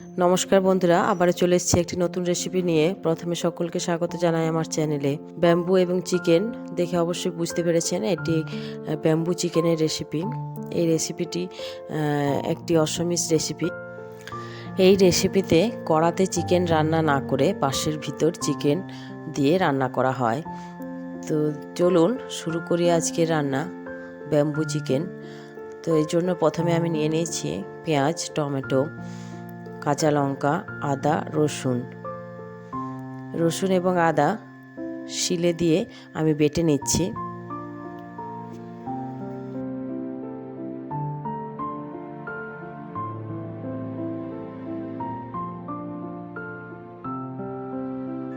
নমস্কার বন্ধুরা, আবারও চলে এসেছি একটি নতুন রেসিপি নিয়ে। প্রথমে সকলকে স্বাগত জানাই আমার চ্যানেলে ব্যাম্বু এবং চিকেন দেখে অবশ্যই বুঝতে পেরেছেন এটি ব্যাম্বু চিকেনের রেসিপি এই রেসিপিটি একটি অসমিস রেসিপি এই রেসিপিতে কড়াতে চিকেন রান্না না করে পাশের ভিতর চিকেন দিয়ে রান্না করা হয়। তো চলুন শুরু করি আজকে রান্না ব্যাম্বু চিকেন তো এই জন্য প্রথমে আমি নিয়ে নিয়েছি পেঁয়াজ, টমেটো। কাঁচা লঙ্কা, আদা, রসুন। রসুন এবং আদা শিলে দিয়ে আমি বেটে নিচ্ছি।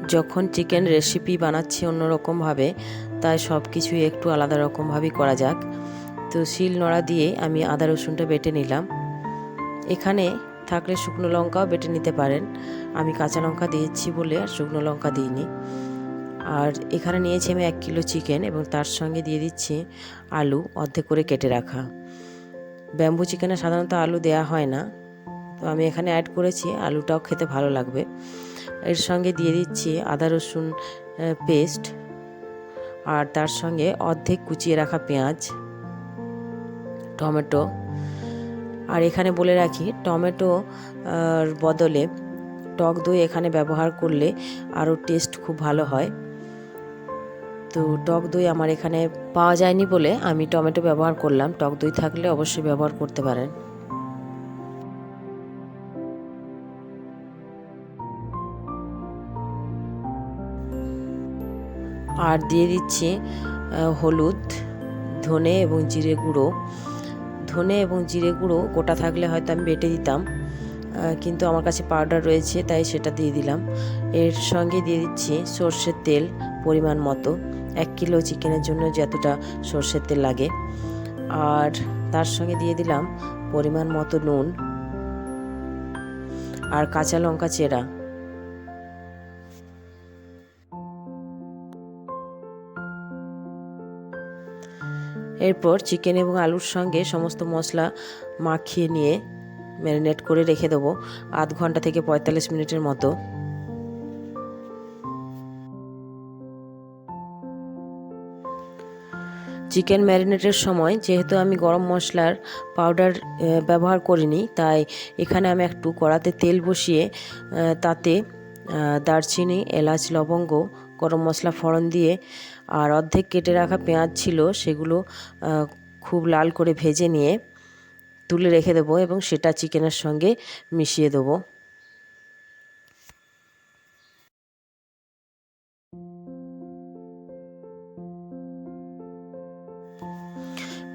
যখন চিকেন রেসিপি বানাচ্ছি অন্যরকমভাবে, তাই সব কিছুই একটু আলাদা রকমভাবেই করা যাক। তো শিল নোড়া দিয়ে আমি আদা রসুনটা বেটে নিলাম। এখানে থাকলে শুকনো লঙ্কাও বেটে নিতে পারেন। আমি কাঁচা লঙ্কা দিয়েছি বলে আর শুকনো লঙ্কা দিইনি। আর এখানে নিয়েছি আমি এক কিলো চিকেন এবং তার সঙ্গে দিয়ে দিচ্ছি আলু অর্ধেক করে কেটে রাখা। ব্যাম্বু চিকেনে সাধারণত আলু দেয়া হয় না। তো আমি এখানে অ্যাড করেছি, আলুটাও খেতে ভালো লাগবে। এর সঙ্গে দিয়ে দিচ্ছি আদা, রসুন পেস্ট আর তার সঙ্গে অর্ধেক কুচিয়ে রাখা পেঁয়াজ, টমেটো আর এখানে বলে রাখি, টমেটো বদলে টক দই এখানে ব্যবহার করলে আরও টেস্ট খুব ভালো হয়। তো টক দই আমার এখানে পাওয়া যায়নি বলে আমি টমেটো ব্যবহার করলাম। টক দই থাকলে অবশ্যই ব্যবহার করতে পারেন। আর দিয়ে দিচ্ছি হলুদ, ধনে এবং জিরে গুঁড়ো। ধনে এবং জিরে গুঁড়ো, গোটা থাকলে হয়তো আমি বেটে দিতাম। কিন্তু আমার কাছে পাউডার রয়েছে, তাই সেটা দিয়ে দিলাম। এর সঙ্গে দিয়ে দিচ্ছি সর্ষের তেল পরিমাণ মতো, এক কিলো চিকেনের জন্য যতটা সর্ষের তেল লাগে। আর তার সঙ্গে দিয়ে দিলাম পরিমাণ মতো নুন আর কাঁচা লঙ্কা চেরা। এরপর চিকেন এবং আলুর সঙ্গে সমস্ত মশলা মাখিয়ে নিয়ে ম্যারিনেট করে রেখে দেবো আধ ঘণ্টা থেকে পঁয়তাল্লিশ মিনিটের মতো। চিকেন ম্যারিনেটের সময় যেহেতু আমি গরম মশলার পাউডার ব্যবহার করিনি, তাই এখানে আমি একটু কড়াতে তেল বসিয়ে তাতে দারচিনি, এলাচ, লবঙ্গ গরম মশলা ফোড়ন দিয়ে আর অর্ধেক কেটে রাখা পেঁয়াজ ছিল, সেগুলো খুব লাল করে ভেজে নিয়ে তুলে রেখে দেবো এবং সেটা চিকেনের সঙ্গে মিশিয়ে দেবো।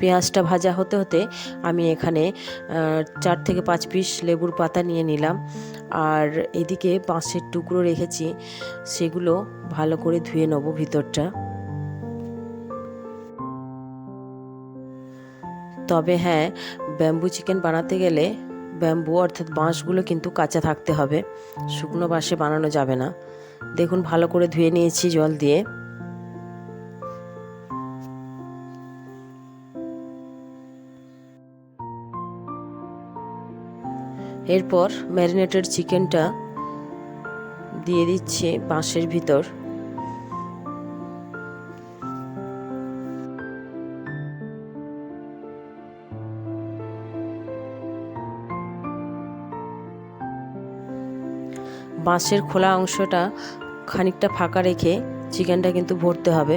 পেঁয়াজটা ভাজা হতে হতে আমি এখানে চার থেকে পাঁচ পিস লেবুর পাতা নিয়ে নিলাম। আর এদিকে বাঁশের টুকরো রেখেছি, সেগুলো ভালো করে ধুয়ে নেব ভিতরটা। তবে হ্যাঁ ব্যাম্বু চিকেন বানাতে গেলে ব্যাম্বু অর্থাৎ বাঁশগুলো কিন্তু কাঁচা থাকতে হবে, শুকনো বাঁশে বানানো যাবে না। দেখুন, ভালো করে ধুয়ে নিয়েছি জল দিয়ে। এরপর ম্যারিনেটেড চিকেনটা দিয়ে দিচ্ছে বাঁশের ভিতর। বাঁশের খোলা অংশটা খানিকটা ফাঁকা রেখে চিকেনটা কিন্তু ভরতে হবে।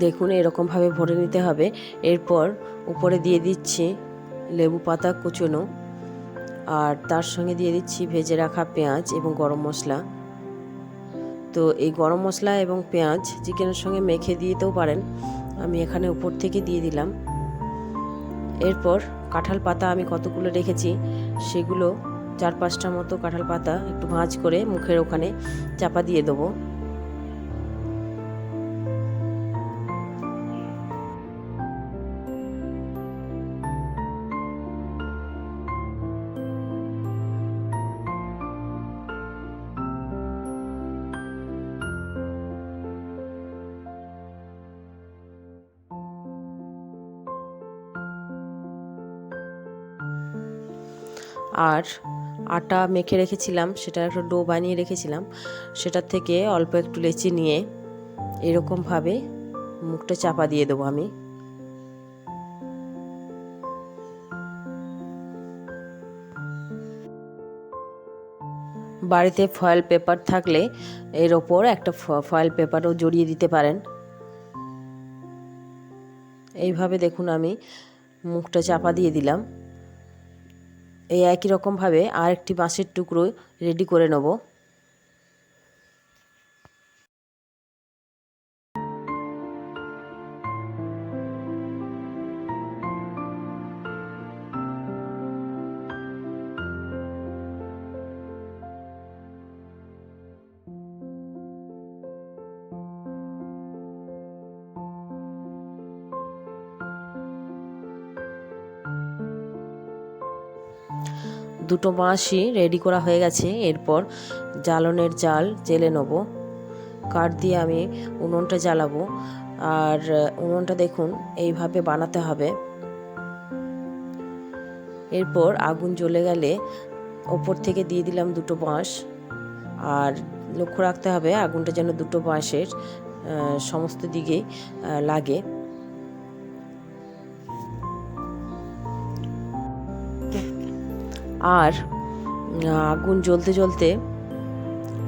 দেখুন, এরকমভাবে ভরে নিতে হবে। এরপর উপরে দিয়ে দিচ্ছি লেবু পাতা কুচোনো আর তার সঙ্গে দিয়ে দিচ্ছি ভেজে রাখা পেঁয়াজ এবং গরম মশলা। তো এই গরম মশলা এবং পেঁয়াজ চিকেনের সঙ্গে মেখে দিতেও পারেন। আমি এখানে উপর থেকে দিয়ে দিলাম। এরপর কাঁঠাল পাতা আমি কতগুলো রেখেছি সেগুলো চার পাঁচটা মতো কাঁঠাল পাতা একটু ভাঁজ করে মুখের ওখানে চাপা দিয়ে দেবো। আর আটা মেখে রেখেছিলাম সেটা একটা ডো বানিয়ে রেখেছিলাম, সেটার থেকে অল্প একটু লেচি নিয়ে এরকমভাবে মুখটা চাপা দিয়ে দেবো আমি। বাড়িতে ফয়েল পেপার থাকলে এর ওপর একটা ফয়েল পেপারও জড়িয়ে দিতে পারেন। এইভাবে দেখুন আমি মুখটা চাপা দিয়ে দিলাম। এই একই রকমভাবে আর একটি বাঁশের টুকরো রেডি করে নেব। দুটো বাঁশই রেডি করা হয়ে গেছে। এরপর জ্বালনের জাল জেলে নেব। কাঠ দিয়ে আমি উনুনটা জ্বালাবো। আর উনুনটা দেখুন, এইভাবে বানাতে হবে। এরপর আগুন জ্বলে গেলে ওপর থেকে দিয়ে দিলাম দুটো বাঁশ। আর লক্ষ্য রাখতে হবে, আগুনটা যেন দুটো বাঁশের সমস্ত দিকে লাগে। আর আগুন জ্বলতে জ্বলতে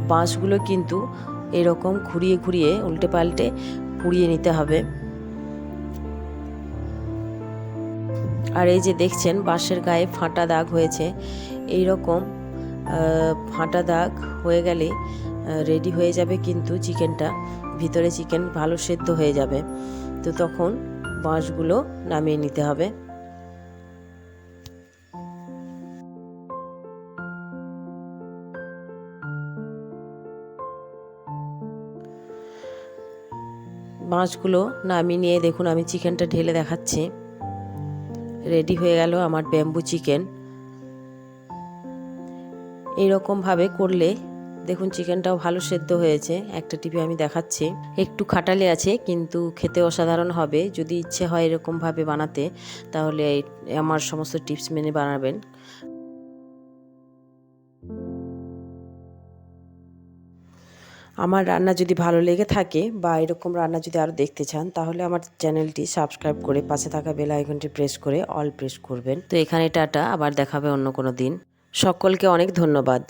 বাঁশগুলো কিন্তু এরকম ঘুরিয়ে ঘুরিয়ে উল্টে পাল্টে পুড়িয়ে নিতে হবে। আর এই যে দেখছেন, বাঁশের গায়ে ফাঁটা দাগ হয়েছে। এই রকম ফাঁটা দাগ হয়ে গেলে রেডি হয়ে যাবে কিন্তু চিকেনটা। ভিতরে চিকেন ভালো সেদ্ধ হয়ে যাবে। তো তখন বাঁশগুলো নামিয়ে নিতে হবে। মাছগুলো নামিয়ে নিয়ে দেখুন, আমি চিকেনটা ঢেলে দেখাচ্ছি। রেডি হয়ে গেল আমার ব্যাম্বু চিকেন। এইরকমভাবে করলে দেখুন, চিকেনটাও ভালো সেদ্ধ হয়েছে। একটা টিপে আমি দেখাচ্ছি। একটু খাটালে আছে, কিন্তু খেতে অসাধারণ হবে। যদি ইচ্ছে হয় এরকমভাবে বানাতে, তাহলে আমার সমস্ত টিপস মেনে বানাবেন। আমার রান্না যদি ভালো লেগে থাকে বা এরকম রান্না যদি আরও দেখতে চান, তাহলে আমার চ্যানেলটি সাবস্ক্রাইব করে পাশে থাকা বেল আইকনটি প্রেস করে অল প্রেস করবেন। তো এখানে টাটা, আবার দেখাবে অন্য কোনো দিন। সকলকে অনেক ধন্যবাদ।